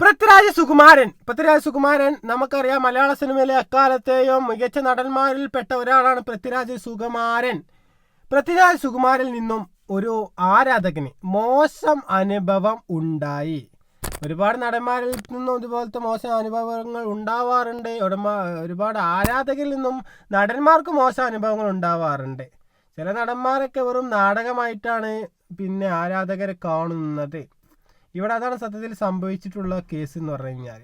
പൃഥ്വിരാജ് സുകുമാരൻ. പൃഥ്വിരാജ് സുകുമാരൻ നമുക്കറിയാം മലയാള സിനിമയിലെ അക്കാലത്തെയും മികച്ച നടന്മാരിൽ പെട്ട ഒരാളാണ് പൃഥ്വിരാജ് സുകുമാരൻ. പൃഥ്വിരാജ് സുകുമാരിൽ നിന്നും ഒരു ആരാധകന് മോശം അനുഭവം ഉണ്ടായി. ഒരുപാട് നടന്മാരിൽ നിന്നും ഇതുപോലത്തെ മോശം അനുഭവങ്ങൾ ഉണ്ടാവാറുണ്ട്. ഒരുപാട് ആരാധകരിൽ നിന്നും നടന്മാർക്ക് മോശം അനുഭവങ്ങൾ ഉണ്ടാവാറുണ്ട്. ചില നടന്മാരൊക്കെ വെറും നാടകമായിട്ടാണ് പിന്നെ ആരാധകരെ കാണുന്നത്. ഇവിടെ അതാണ് സത്യത്തിൽ സംഭവിച്ചിട്ടുള്ള കേസ് എന്ന് പറഞ്ഞു കഴിഞ്ഞാൽ.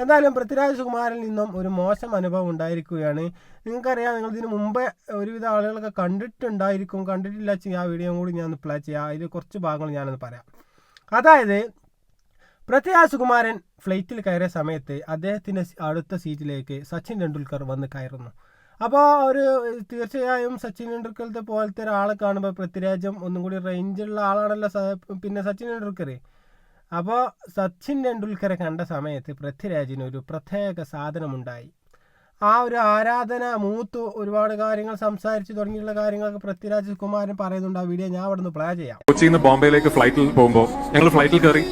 എന്തായാലും പൃഥ്വിരാജ് സുകുമാരിൽ നിന്നും ഒരു മോശം അനുഭവം ഉണ്ടായിരിക്കുകയാണ്. നിങ്ങൾക്കറിയാം നിങ്ങൾ ഇതിന് മുമ്പേ ഒരുവിധ ആളുകളൊക്കെ കണ്ടിട്ടുണ്ടായിരിക്കും. കണ്ടിട്ടില്ല ആ വീഡിയോ കൂടി ഞാൻ പ്ലേ ചെയ്യാം. അതിൽ കുറച്ച് ഭാഗങ്ങൾ ഞാനൊന്ന് പറയാം. അതായത് പൃഥ്വിരാജ് സുകുമാരൻ ഫ്ലൈറ്റിൽ കയറിയ സമയത്ത് അദ്ദേഹത്തിന്റെ അടുത്ത സീറ്റിലേക്ക് സച്ചിൻ ടെണ്ടുൽക്കർ വന്ന് കയറുന്നു. അപ്പോൾ ഒരു തീർച്ചയായും സച്ചിൻ ടെണ്ടുൽക്കറത്തെ പോലത്തെ ഒരാളെ കാണുമ്പോൾ പൃഥ്വിരാജും ഒന്നും കൂടി റേഞ്ചുള്ള ആളാണല്ലോ പിന്നെ സച്ചിൻ ടെണ്ടുൽക്കർ. അപ്പോൾ സച്ചിൻ ടെണ്ടുൽക്കറെ കണ്ട സമയത്ത് പൃഥ്വിരാജിന് ഒരു പ്രത്യേക സാധനമുണ്ടായി. ആ ഒരു ആരാധന മൂത്ത് ഒരുപാട് കാര്യങ്ങൾ സംസാരിച്ചു തുടങ്ങിയുള്ള കാര്യങ്ങളൊക്കെ പൃഥ്വിരാജ് കുമാരൻ പറയുന്നുണ്ട്. ആ വീഡിയോ ഞാൻ അവിടെ നിന്ന് പ്ലേ ചെയ്യാം. കൊച്ചിയിൽ നിന്ന് ബോംബെയിലേക്ക് ഫ്ലൈറ്റിൽ പോകുമ്പോൾ ഞങ്ങൾ ഫ്ലൈറ്റിൽ കയറി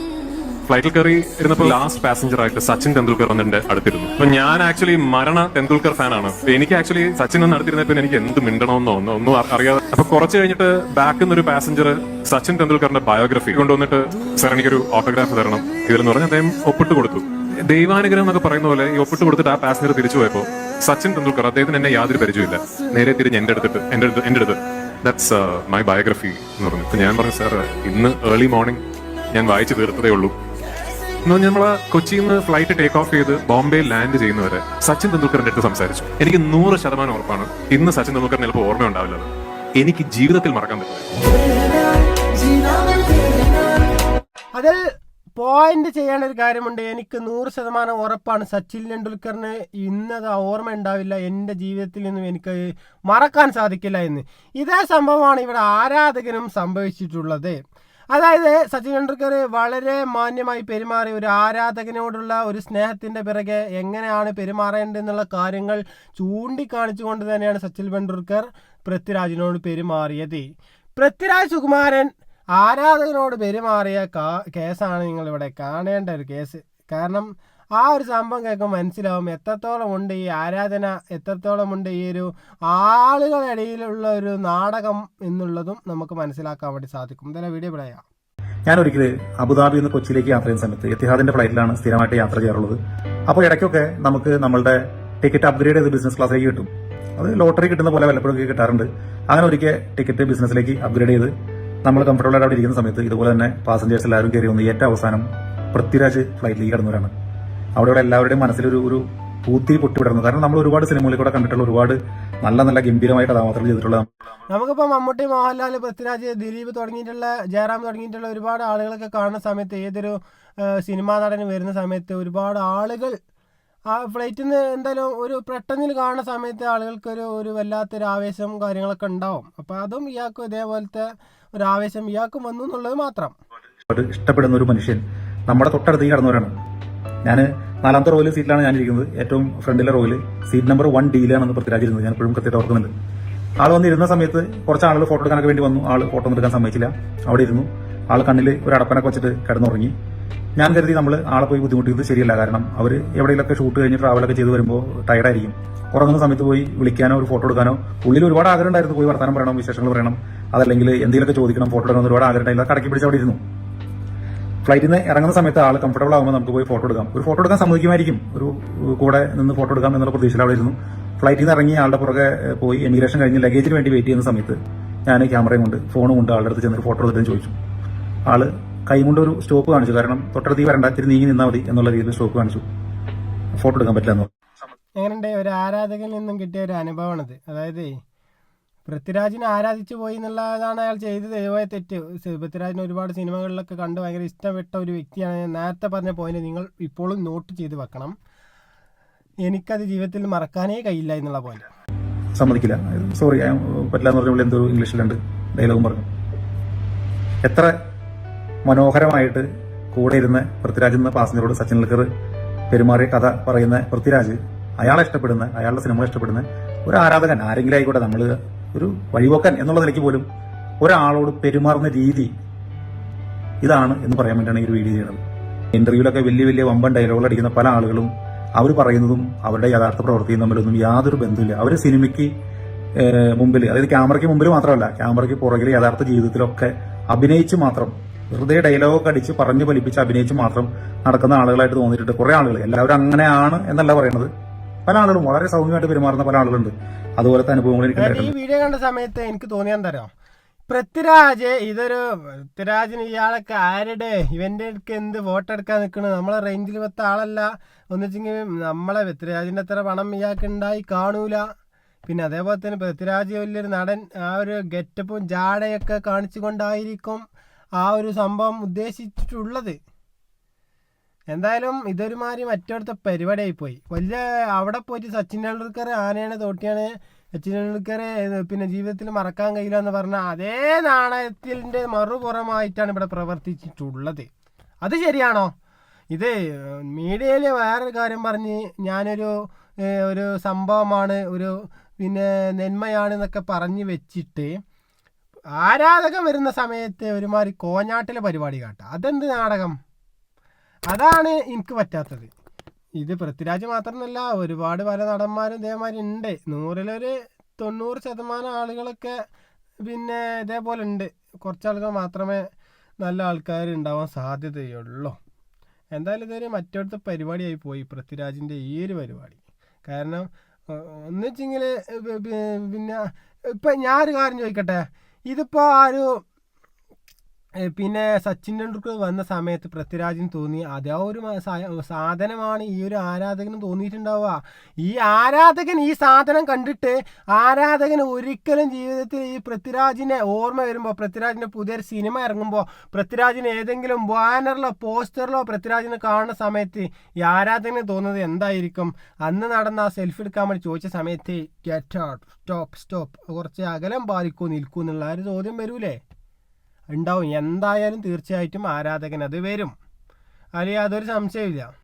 ഫ്ലൈറ്റിൽ കയറി ഇരുന്നപ്പോൾ ലാസ്റ്റ് പാസഞ്ചർ ആയിട്ട് സച്ചിൻ തെണ്ടുൽക്കർ വന്നിട്ട് അടുത്തിരുന്നു. അപ്പൊ ഞാൻ ആക്ച്വലി മരണ തെണ്ടുൽക്കർ ഫാനാണ് എനിക്ക് ആക്ച്വലി സച്ചിൻ ഒന്ന് അടുത്തിരുന്നപ്പോൾ എനിക്ക് എന്ത് മിണ്ടണമെന്നോ ഒന്നും ഒന്നും അറിയാതെ അപ്പൊ കുറച്ച് കഴിഞ്ഞിട്ട് ബാക്കിൽ നിന്നൊരു പാസഞ്ചർ സച്ചിൻ തെണ്ടുൽക്കറിന്റെ ബയോഗ്രഫി കൊണ്ടുവന്നിട്ട് സാർ എനിക്കൊരു ഓട്ടോഗ്രാഫ് തരണം. ഇതിലെന്ന് പറഞ്ഞ് അദ്ദേഹം ഒപ്പിട്ട് കൊടുത്തു. ദൈവാനുഗ്രഹം എന്നൊക്കെ പറയുന്ന പോലെ ഈ ഒപ്പിട്ട് കൊടുത്തിട്ട് ആ പാസഞ്ചർ തിരിച്ചു പോയപ്പോൾ സച്ചിൻ തെണ്ടുൽക്കർ അദ്ദേഹത്തിന് എന്നെ യാതൊരു പരിചയമില്ല നേരെ തിരിഞ്ഞ് എന്റെ അടുത്തിട്ട് എന്റെ അടുത്ത് എന്റെ അടുത്ത് ദാറ്റ്സ് മൈ ബയോഗ്രഫി എന്ന് പറഞ്ഞു. ഞാൻ പറഞ്ഞു സാർ ഇന്ന് ഏർലി മോർണിംഗ് ഞാൻ വായിച്ചു തീർത്തതേ ഉള്ളൂ. നമ്മൾ കൊച്ചിയിൽ നിന്ന് ഫ്ലൈറ്റ് ടേക്ക് ഓഫ് ചെയ്ത് ബോംബെ ലാൻഡ് ചെയ്യുന്നവരെ സച്ചിൻ തെണ്ടുൽക്കറിന്റെ അടുത്ത് സംസാരിച്ചു. എനിക്ക് നൂറ് ശതമാനം ഉറപ്പാണ് ഇന്ന് സച്ചിൻ തെണ്ടുൽക്കറിന് ചിലപ്പോൾ ഓർമ്മ ഉണ്ടാവില്ല എനിക്ക് ജീവിതത്തിൽ മറക്കാൻ പറ്റില്ല. പോയിന്റ് ചെയ്യേണ്ട ഒരു കാര്യമുണ്ട്. എനിക്ക് നൂറ് ശതമാനം ഉറപ്പാണ് സച്ചിൻ ടെണ്ടുൽക്കറിന് ഇന്നത് ഓർമ്മ ഉണ്ടാവില്ല. എന്റെ ജീവിതത്തിൽ നിന്നും എനിക്ക് മറക്കാൻ സാധിക്കില്ല എന്ന്. ഇതേ സംഭവമാണ് ഇവിടെ ആരാധകനും സംഭവിച്ചിട്ടുള്ളത്. അതായത് സച്ചിൻ ടെണ്ടുൽക്കർ വളരെ മാന്യമായി പെരുമാറി ഒരു ആരാധകനോടുള്ള ഒരു സ്നേഹത്തിന്റെ പിറകെ എങ്ങനെയാണ് പെരുമാറേണ്ടതെന്നുള്ള കാര്യങ്ങൾ ചൂണ്ടിക്കാണിച്ചുകൊണ്ട് തന്നെയാണ് സച്ചിൻ ടെണ്ടുൽക്കർ പൃഥ്വിരാജിനോട് പെരുമാറിയത്. പൃഥ്വിരാജ് സുകുമാരൻ ആരാധകനോട് പെരുമാറിയ കേസാണ് നിങ്ങളിവിടെ കാണേണ്ട ഒരു കേസ്. കാരണം ആ ഒരു സംഭവം കേൾക്കുമ്പോൾ മനസ്സിലാവും എത്രത്തോളം ഉണ്ട് ഈ ആരാധന എത്രത്തോളം ഉണ്ട് ഈ ഒരു ആളുകളിടയിലുള്ള ഒരു നാടകം എന്നുള്ളതും നമുക്ക് മനസ്സിലാക്കാൻ വേണ്ടി സാധിക്കും. എന്തായാലും വീഡിയോ പറയാം ഞാൻ ഒരിക്കൽ അബുദാബി നിന്ന് കൊച്ചിയിലേക്ക് യാത്ര ചെയ്യുന്ന സമയത്ത് എത്തിഹാദിന്റെ ഫ്ലൈറ്റിലാണ് സ്ഥിരമായിട്ട് യാത്ര ചെയ്യാറുള്ളത്. അപ്പോൾ ഇടയ്ക്കൊക്കെ നമുക്ക് നമ്മളുടെ ടിക്കറ്റ് അപ്ഗ്രേഡ് ചെയ്ത് ബിസിനസ് ക്ലാസ്സിലേക്ക് കിട്ടും. അത് ലോട്ടറി കിട്ടുന്ന പോലെ വല്ലപ്പോഴും കിട്ടാറുണ്ട്. അങ്ങനെ ഒരിക്കൽ ടിക്കറ്റ് ബിസിനസ്സിലേക്ക് അപ്ഗ്രേഡ് ചെയ്ത് നമ്മൾ കംഫർട്ടബിൾ ആയിട്ട് അവിടെ ഇരിക്കുന്ന സമയത്ത് ഇതുപോലെ തന്നെ പാസഞ്ചേഴ്സ് എല്ലാവരും കയറി വന്ന് ഏറ്റവും അവസാനം പൃഥ്വിരാജ് ഫ്ലൈറ്റിലേക്ക് കടന്നവരാണ്. അവിടെ ഇവിടെ എല്ലാവരുടെയും മനസ്സിലൊരു ഒരു പൂത്തിരി പൊട്ടിവിടുന്നു കാരണം നമ്മൾ ഒരുപാട് സിനിമകളിൽ കൂടെ കണ്ടിട്ടുള്ള ഒരുപാട് നല്ല നല്ല ഗംഭീരമായ കഥാപാത്രങ്ങൾ ചെയ്തിട്ടുള്ള നമുക്കിപ്പോൾ മമ്മൂട്ടി മോഹൻലാൽ പൃഥ്വിരാജ് ദിലീപ് തുടങ്ങിയിട്ടുള്ള ജയറാം തുടങ്ങിയിട്ടുള്ള ഒരുപാട് ആളുകളൊക്കെ കാണുന്ന സമയത്ത് ഏതൊരു സിനിമാ നടന് വരുന്ന സമയത്ത് ഒരുപാട് ആളുകൾ ആ ഫ്ലൈറ്റിൽ നിന്ന് എന്തായാലും ഒരു പെട്ടെന്നിൽ കാണുന്ന സമയത്ത് ആളുകൾക്കൊരു ഒരു വല്ലാത്തൊരു ആവേശം കാര്യങ്ങളൊക്കെ ഉണ്ടാവും. അപ്പോൾ അതും ഇയാൾക്കും ഇതേപോലത്തെ ഒരു ആവേശം ഇയാൾക്കും വന്നു എന്നുള്ളത് മാത്രം. ഇഷ്ടപ്പെടുന്ന ഒരു മനുഷ്യൻ. നമ്മുടെ തൊട്ടടുത്തേക്ക് കടന്നവരാണ്. ഞാൻ നാലാമത്തെ റോയിൽ സീറ്റിലാണ് ഞാൻ ഇരിക്കുന്നത് ഏറ്റവും ഫ്രണ്ടിലെ റോയിൽ സീറ്റ് നമ്പർ വൺ ഡിയിലാണെന്ന് പൃഥ്വിരാജിരുന്നത്. ഞാൻ ഇപ്പോഴും കൃത്യമായിട്ട് ഓർക്കുന്നുണ്ട്. ആൾ വന്നിരുന്ന സമയത്ത് കുറച്ച് ആളുകൾ ഫോട്ടോ എടുക്കാനൊക്കെ വേണ്ടി വന്നു. ആൾ ഫോട്ടോ എടുക്കാൻ സമ്മതിച്ചില്ല. അവിടെ ഇരുന്നു. ആൾ കണ്ണിൽ ഒരു അടപ്പനൊക്കെ വെച്ചിട്ട് കിടന്നുറങ്ങി. ഞാൻ കരുതി നമ്മൾ ആളെ പോയി ബുദ്ധിമുട്ടിയത് ശരിയല്ല. കാരണം അവർ എവിടെയെങ്കിലൊക്കെ ഷൂട്ട് കഴിഞ്ഞ് ട്രാവലൊക്കെ ചെയ്ത് വരുമ്പോൾ ടയർഡായിരിക്കും ഉറങ്ങുന്ന സമയത്ത് പോയി വിളിക്കാനോ ഒരു ഫോട്ടോ എടുക്കാനോ ഉള്ളിൽ ഒരുപാട് ആഗ്രഹം ഉണ്ടായിരുന്നു. പോയി വർത്താനം പറയണം വിശേഷങ്ങൾ പറയണം. അതല്ലെങ്കിൽ എന്തെങ്കിലുമൊക്കെ ചോദിക്കണം ഫോട്ടോ എടുക്കണം ഒരുപാട് ആഗ്രഹം കടക്കി പിടിച്ച് അവിടെ ഇരുന്നു. ഫ്ലൈറ്റിൽ നിന്ന് ഇറങ്ങുന്ന സമയത്ത് ആൾ കംഫർട്ടബിൾ ആകുമ്പോൾ നമുക്ക് പോയി ഫോട്ടോ എടുക്കാം. ഒരു ഫോട്ടോ എടുക്കാൻ സമ്മതിക്കുമായിരിക്കും. ഒരു കൂടെ നിന്ന് ഫോട്ടോ എടുക്കാം എന്നുള്ള പ്രതീക്ഷയിൽ അവിടെ ഇരുന്നു. ഫ്ലൈറ്റിൽ നിന്ന് ഇറങ്ങി ആളുടെ പുറകെ പോയി എമിഗ്രേഷൻ കഴിഞ്ഞ് ലഗേജിന് വേണ്ടി വെയിറ്റ് ചെയ്യുന്ന സമയത്ത് ഞാൻ ക്യാമറയും കൊണ്ട് ഫോണും കൊണ്ട് ആളുടെ അടുത്ത് ചെന്നൊരു ഫോട്ടോ എടുത്തിട്ട് ചോദിച്ചു. ആൾ കൈ കൊണ്ട് ഒരു സ്റ്റോപ്പ് കാണിച്ചു. കാരണം തൊട്ടടുത്ത് വരണ്ട തിരി നീങ്ങി നിന്നാൽ മതി എന്നുള്ള രീതിയിൽ സ്റ്റോപ്പ് കാണിച്ചു. ഫോട്ടോ എടുക്കാൻ പറ്റില്ല എന്ന്. എങ്ങനെയുണ്ട്? ഒരു ആരാധകനിൽ നിന്നും കിട്ടിയ ഒരു അനുഭവമാണിത്. അതായത് പൃഥ്വിരാജിനെ ആരാധിച്ചു പോയി എന്നുള്ളതാണ് അയാൾ ചെയ്തത് ഏതുപോലെ തെറ്റ്. പൃഥ്വിരാജിനെ ഒരുപാട് സിനിമകളിലൊക്കെ കണ്ട് ഭയങ്കര ഇഷ്ടപ്പെട്ട ഒരു വ്യക്തിയാണ്. ഞാൻ നേരത്തെ പറഞ്ഞ പോയിന്റ് നിങ്ങൾ ഇപ്പോഴും നോട്ട് ചെയ്ത് വെക്കണം. എനിക്കത് ജീവിതത്തിൽ മറക്കാനേ കഴിയില്ല എന്നുള്ള പോയിന്റ് സമ്മതിക്കില്ല. സോറി പറ്റില്ല എന്ന് എന്തോ ഇംഗ്ലീഷിലുണ്ട്. ഡയലോഗും പറഞ്ഞു. എത്ര മനോഹരമായിട്ട് കൂടെ ഇരുന്ന് പൃഥ്വിരാജ് എന്ന പാസഞ്ചറോട് സച്ചിൻ ലക്കർ പെരുമാറിയ കഥ പറയുന്ന പൃഥ്വിരാജ് അയാളെ ഇഷ്ടപ്പെടുന്ന അയാളുടെ സിനിമ ഇഷ്ടപ്പെടുന്ന ഒരു ആരാധകൻ. ആരെങ്കിലും ആയിക്കോട്ടെ നമ്മൾ ഒരു വഴിപോക്കൻ എന്നുള്ള നിലയ്ക്ക് പോലും ഒരാളോട് പെരുമാറുന്ന രീതി ഇതാണ് എന്ന് പറയാൻ വേണ്ടിയാണ് ഈ ഒരു വീഡിയോ ചെയ്യുന്നത് ഇന്റർവ്യൂലൊക്കെ വലിയ വലിയ വമ്പൻ ഡയലോഗുകൾ അടിക്കുന്ന പല ആളുകളും അവർ പറയുന്നതും അവരുടെ യഥാർത്ഥ പ്രവൃത്തിയും തമ്മിലൊന്നും യാതൊരു ബന്ധമില്ല അവർ സിനിമയ്ക്ക് മുമ്പിൽ അതായത് ക്യാമറയ്ക്ക് മുമ്പിൽ മാത്രമല്ല ക്യാമറയ്ക്ക് പുറകിൽ യഥാർത്ഥ ജീവിതത്തിലൊക്കെ അഭിനയിച്ച് മാത്രം വെറുതെ ഡയലോഗൊക്കെ അടിച്ച് പറഞ്ഞു ഫലിപ്പിച്ച് അഭിനയിച്ച് മാത്രം നടക്കുന്ന ആളുകളായിട്ട് തോന്നിയിട്ടുണ്ട് കുറെ ആളുകൾ എല്ലാവരും അങ്ങനെയാണ് എന്നല്ല പറയുന്നത് പല ആളുകളും വളരെ സൗമ്യമായിട്ട് പെരുമാറുന്ന പല ആളുകളുണ്ട്. അതുപോലത്തെ അനുഭവങ്ങൾ എനിക്ക് ഈ വീഡിയോ കണ്ട സമയത്ത് എനിക്ക് തോന്നിയാൻ തരാം പൃഥ്വിരാജ് ഇതൊരു പൃഥ്വിരാജിന് ഇയാളൊക്കെ ആരുടെ? ഇവന്റെ അടുക്ക് എന്ത് ഫോട്ടോ എടുക്കാൻ നിൽക്കണത് നമ്മളെ റേഞ്ചിൽ വെത്ത ആളല്ല. ഒന്നിച്ചെങ്കിൽ നമ്മളെ പൃഥ്വിരാജിന്റെ അത്ര പണം ഇയാൾക്ക് ഉണ്ടായി കാണൂല. പിന്നെ അതേപോലെ തന്നെ പൃഥ്വിരാജ് വലിയൊരു നടൻ ആ ഒരു ഗെറ്റപ്പും ജാടയൊക്കെ കാണിച്ചുകൊണ്ടായിരിക്കും ആ ഒരു സംഭവം ഉദ്ദേശിച്ചിട്ടുള്ളത്. എന്തായാലും ഇതൊരുമാതിരി മറ്റടുത്ത പരിപാടിയായി പോയി വലിയ അവിടെ പോയിട്ട് സച്ചിൻ ടെണ്ടുൽക്കർ ആനയാണ് തോട്ടിയാണ്. സച്ചിൻ ടെണ്ടുൽക്കർ പിന്നെ ജീവിതത്തിൽ മറക്കാൻ കഴിയില്ല എന്ന് പറഞ്ഞ അതേ നാണയത്തിന്റെ മറുപുറമായിട്ടാണ് ഇവിടെ പ്രവർത്തിച്ചിട്ടുള്ളത്. അത് ശരിയാണോ? ഇത് മീഡിയയിൽ വേറൊരു കാര്യം പറഞ്ഞ് ഞാനൊരു ഒരു സംഭവമാണ് ഒരു പിന്നെ നെന്മയാണ് എന്നൊക്കെ പറഞ്ഞ് വെച്ചിട്ട് ആരാധകൻ വരുന്ന സമയത്ത് ഒരുമാതിരി കോഞ്ഞാട്ടിലെ പരിപാടി കാട്ടുക അതെന്ത് നാടകം? അതാണ് എനിക്ക് പറ്റാത്തത്. ഇത് പൃഥ്വിരാജ് മാത്രമല്ല ഒരുപാട് പല നടന്മാരും ഇതേമാതിരി ഉണ്ട് നൂറിലൊരു തൊണ്ണൂറ് ശതമാനം ആളുകളൊക്കെ പിന്നെ ഇതേപോലെ ഉണ്ട് കുറച്ച് ആളുകൾ മാത്രമേ നല്ല ആൾക്കാർ ഉണ്ടാവാൻ സാധ്യതയുള്ളൂ. എന്തായാലും ഇതൊരു മറ്റടുത്ത പരിപാടിയായി പോയി പൃഥ്വിരാജിന്റെ ഈ ഒരു പരിപാടി. കാരണം ഒന്നിച്ചെങ്കിൽ പിന്നെ ഇപ്പം ഞാനൊരു കാര്യം ചോദിക്കട്ടെ? ഇതിപ്പോൾ ആ ഒരു പിന്നെ സച്ചിൻ ടെണ്ടുൽക്കർ വന്ന സമയത്ത് പൃഥ്വിരാജിന് തോന്നി. അതേ ഒരു സാധനമാണ്. ഈ ഒരു ആരാധകന് തോന്നിയിട്ടുണ്ടാവുക. ഈ ആരാധകൻ ഈ സാധനം കണ്ടിട്ട് ആരാധകൻ ഒരിക്കലും ജീവിതത്തിൽ ഈ പൃഥ്വിരാജിനെ ഓർമ്മ വരുമ്പോൾ പൃഥ്വിരാജിന്റെ പുതിയൊരു സിനിമ ഇറങ്ങുമ്പോൾ പൃഥ്വിരാജിന് ഏതെങ്കിലും ബാനറിലോ പോസ്റ്ററിലോ പൃഥ്വിരാജിനെ കാണുന്ന സമയത്ത് ഈ ആരാധകന് തോന്നുന്നത് എന്തായിരിക്കും? അന്ന് നടന്ന ആ സെൽഫി എടുക്കാൻ വേണ്ടി ചോദിച്ച സമയത്ത് ഗെറ്റ് ഔട്ട് സ്റ്റോപ്പ് സ്റ്റോപ്പ് കുറച്ച് അകലം പാലിക്കൂ. നിൽക്കൂ എന്നുള്ള ഒരു ചോദ്യം വരൂലേ? ഉണ്ടാവും. എന്തായാലും തീർച്ചയായിട്ടും ആരാധകൻ അത് വരും. അല്ലെങ്കിൽ അതൊരു സംശയമില്ല